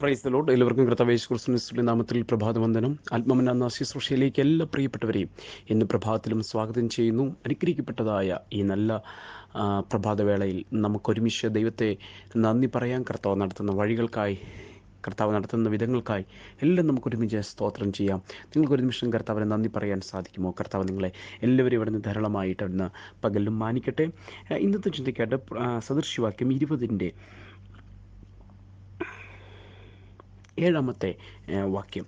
Price load എല്ലാവർക്കും കർത്തവേശ് ക്രിസ്തുനിസ്തുവിന്റെ നാമത്തിൽ പ്രഭാതവന്ദനം ആത്മമന ശുശ്രൂഷയിലേക്ക് എല്ലാ പ്രിയപ്പെട്ടവരെയും ഇന്ന് പ്രഭാതത്തിലും സ്വാഗതം ചെയ്യുന്നു. അനുഗ്രഹിക്കപ്പെട്ടതായ ഈ നല്ല പ്രഭാതവേളയിൽ നമുക്കൊരുമിച്ച് ദൈവത്തെ നന്ദി പറയാൻ കർത്താവ് നടത്തുന്ന വഴികൾക്കായി കർത്താവ് നടത്തുന്ന വിധങ്ങൾക്കായി എല്ലാം നമുക്കൊരുമിച്ച് സ്തോത്രം ചെയ്യാം. നിങ്ങൾക്ക് ഒരു നിമിഷം കർത്താവിനെ നന്ദി പറയാൻ സാധിക്കുമോ? കർത്താവ് നിങ്ങളെ എല്ലാവരും ഇവിടുന്ന് ധാരാളമായിട്ട് അവിടുന്ന് പകലും മാനിക്കട്ടെ. ഇന്നത്തെ ചിന്തയ്ക്കായിട്ട് സദൃശ്യവാക്യം ഇരുപതിന്റെ ഏഴാമത്തെ വാക്യം.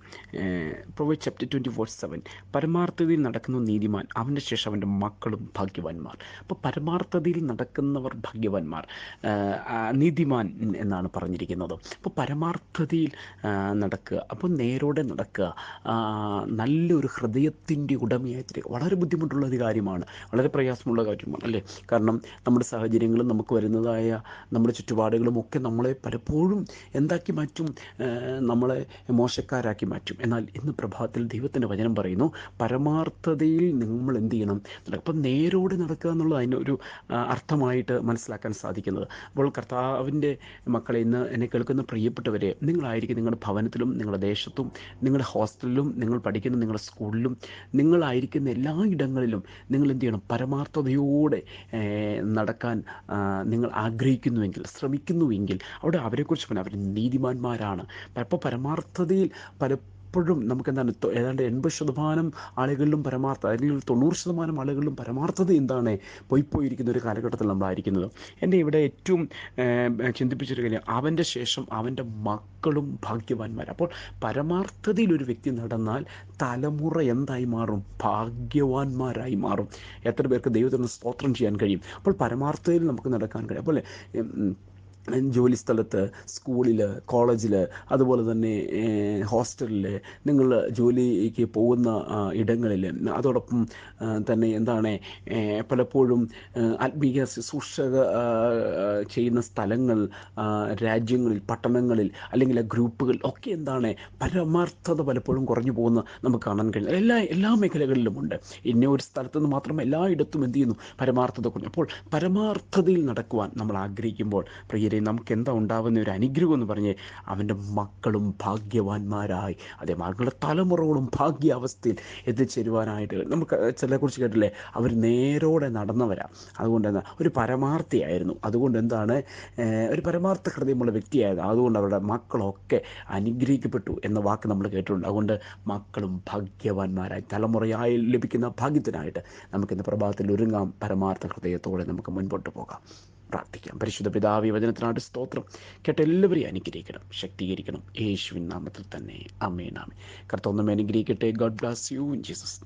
Proverbs chapter twenty four seven പരമാർത്ഥതയിൽ നടക്കുന്ന നീതിമാൻ അവന്റെ ശേഷം അവന്റെ മക്കളും ഭാഗ്യവാന്മാർ. അപ്പോൾ പരമാർത്ഥതയിൽ നടക്കുന്നവർ ഭാഗ്യവാന്മാർ. നീതിമാൻ എന്നാണ് പറഞ്ഞിരിക്കുന്നത്. അപ്പോൾ പരമാർത്ഥതയിൽ നടക്കുക. അപ്പോൾ നേരോടെ നടക്കുക. നല്ലൊരു ഹൃദയത്തിന്റെ ഉടമയായിട്ട് വളരെ ബുദ്ധിമുട്ടുള്ള ഒരു കാര്യമാണ്. വളരെ പ്രയാസമുള്ള കാര്യമാണ് അല്ലേ? കാരണം നമ്മുടെ സാഹചര്യങ്ങളും നമുക്ക് വരുന്നതായ നമ്മുടെ ചുറ്റുപാടുകളും ഒക്കെ നമ്മളെ പലപ്പോഴും എന്താക്കി മാറ്റും. നമ്മളെ മോശക്കാരാക്കി മാറ്റും. എന്നാൽ ഇന്ന് പ്രഭാതത്തിൽ ദൈവത്തിന്റെ വചനം പറയുന്നു പരമാർത്ഥതയിൽ നമ്മൾ എന്ത് ചെയ്യണം? അപ്പം നേരോടെ നടക്കുക എന്നുള്ളത് അതിനൊരു അർത്ഥമായിട്ട് മനസ്സിലാക്കാൻ സാധിക്കുന്നത്. അപ്പോൾ കർത്താവിന്റെ മക്കളെ ഇന്ന് എന്നെ കേൾക്കുന്ന പ്രിയപ്പെട്ടവരെ നിങ്ങളായിരിക്കും നിങ്ങളുടെ ഭവനത്തിലും നിങ്ങളുടെ ദേശത്തും നിങ്ങളുടെ ഹോസ്റ്റലിലും നിങ്ങൾ പഠിക്കുന്ന നിങ്ങളുടെ സ്കൂളിലും നിങ്ങളായിരിക്കുന്ന എല്ലാ ഇടങ്ങളിലും നിങ്ങൾ എന്ത് ചെയ്യണം? പരമാർത്ഥതയോടെ നടക്കാൻ നിങ്ങൾ ആഗ്രഹിക്കുന്നുവെങ്കിൽ ശ്രമിക്കുന്നുവെങ്കിൽ അവിടെ അവരെക്കുറിച്ച് പറഞ്ഞാൽ അവർ നീതിമാന്മാരാണ്. അപ്പോൾ പരമാർത്ഥതയിൽ പലപ്പോഴും നമുക്ക് എന്താണ് ഏതാണ്ട് എൺപത് ശതമാനം ആളുകളിലും പരമാർത്ഥ അല്ലെങ്കിൽ തൊണ്ണൂറ് ശതമാനം ആളുകളിലും പരമാർത്ഥത എന്താണ് പോയി പോയിരിക്കുന്ന ഒരു കാലഘട്ടത്തിൽ നമ്മളായിരിക്കുന്നത്. എന്റെ ഇവിടെ ഏറ്റവും ചിന്തിപ്പിച്ചൊരു കാര്യം അവന്റെ ശേഷം അവന്റെ മക്കളും ഭാഗ്യവാന്മാർ അപ്പോൾ പരമാർത്ഥതയിൽ ഒരു വ്യക്തി നടന്നാൽ തലമുറ എന്തായി മാറും? ഭാഗ്യവാന്മാരായി മാറും. എത്ര പേർക്ക് ദൈവത്തിന് സ്തോത്രം ചെയ്യാൻ കഴിയും? അപ്പോൾ പരമാർത്ഥതയിൽ നമുക്ക് നടക്കാൻ കഴിയും. അപ്പോൾ ജോലി സ്ഥലത്ത് സ്കൂളിൽ കോളേജിൽ അതുപോലെ തന്നെ ഹോസ്റ്റലിൽ നിങ്ങൾ ജോലിക്ക് പോകുന്ന ഇടങ്ങളിൽ അതോടൊപ്പം തന്നെ എന്താണ് പലപ്പോഴും ആത്മീയ ആ, ചെയ്യുന്ന സ്ഥലങ്ങൾ രാജ്യങ്ങളിൽ പട്ടണങ്ങളിൽ അല്ലെങ്കിൽ ഗ്രൂപ്പുകൾ ഒക്കെ എന്താണ് പരമാർത്ഥത പലപ്പോഴും കുറഞ്ഞു പോകുന്ന നമുക്ക് കാണാൻ കഴിയും. എല്ലാ എല്ലാ മേഖലകളിലുമുണ്ട്. ഇന്ന ഒരു സ്ഥലത്ത് നിന്ന് മാത്രം എല്ലായിടത്തും എന്ത് ചെയ്യുന്നു? പരമാർത്ഥത കുറഞ്ഞു. അപ്പോൾ പരമാർത്ഥതയിൽ നടക്കുവാൻ നമ്മൾ ആഗ്രഹിക്കുമ്പോൾ പ്രിയരെ നമുക്ക് എന്താ ഉണ്ടാവുന്ന? ഒരു അനുഗ്രഹം എന്ന് പറഞ്ഞ് അവന്റെ മക്കളും ഭാഗ്യവാന്മാരായി. അതെ മക്കളുടെ തലമുറകളും ഭാഗ്യാവസ്ഥയിൽ എത്തിച്ചേരുവാനായിട്ട് നമുക്ക് ചിലരെക്കുറിച്ച് കേട്ടില്ലേ? അവർ നേരോടെ നടന്നവരാ. അതുകൊണ്ട് എന്താ ഒരു പരമാർത്ഥിയായിരുന്നു. അതുകൊണ്ട് എന്താണ് ഒരു പരമാർത്ഥ ഹൃദയമുള്ള വ്യക്തിയായിരുന്നു അതുകൊണ്ട് അവരുടെ മക്കളൊക്കെ അനുഗ്രഹിക്കപ്പെട്ടു എന്ന വാക്ക് നമ്മൾ കേട്ടിട്ടുണ്ട്. അതുകൊണ്ട് മക്കളും ഭാഗ്യവാന്മാരായി. തലമുറയായി ലഭിക്കുന്ന ഭാഗ്യത്തിനായിട്ട് നമുക്കിന്ന് പ്രഭാതത്തിൽ ഒരുങ്ങാം. പരമാർത്ഥ ഹൃദയത്തോടെ നമുക്ക് മുൻപോട്ട് പോകാം. പ്രാർത്ഥിക്കാം. പരിശുദ്ധ പിതാവ് വചനത്തിനായിട്ട് സ്തോത്രം. കേട്ട എല്ലാവരെയും അനുഗ്രഹിക്കണം ശക്തീകരിക്കണം. യേശുവിൻ നാമത്തിൽ തന്നെ. അമ്മേ നാമേ കർത്താവ് നമ്മെ അനുഗ്രഹിക്കട്ടെ. God Plassey you Jesus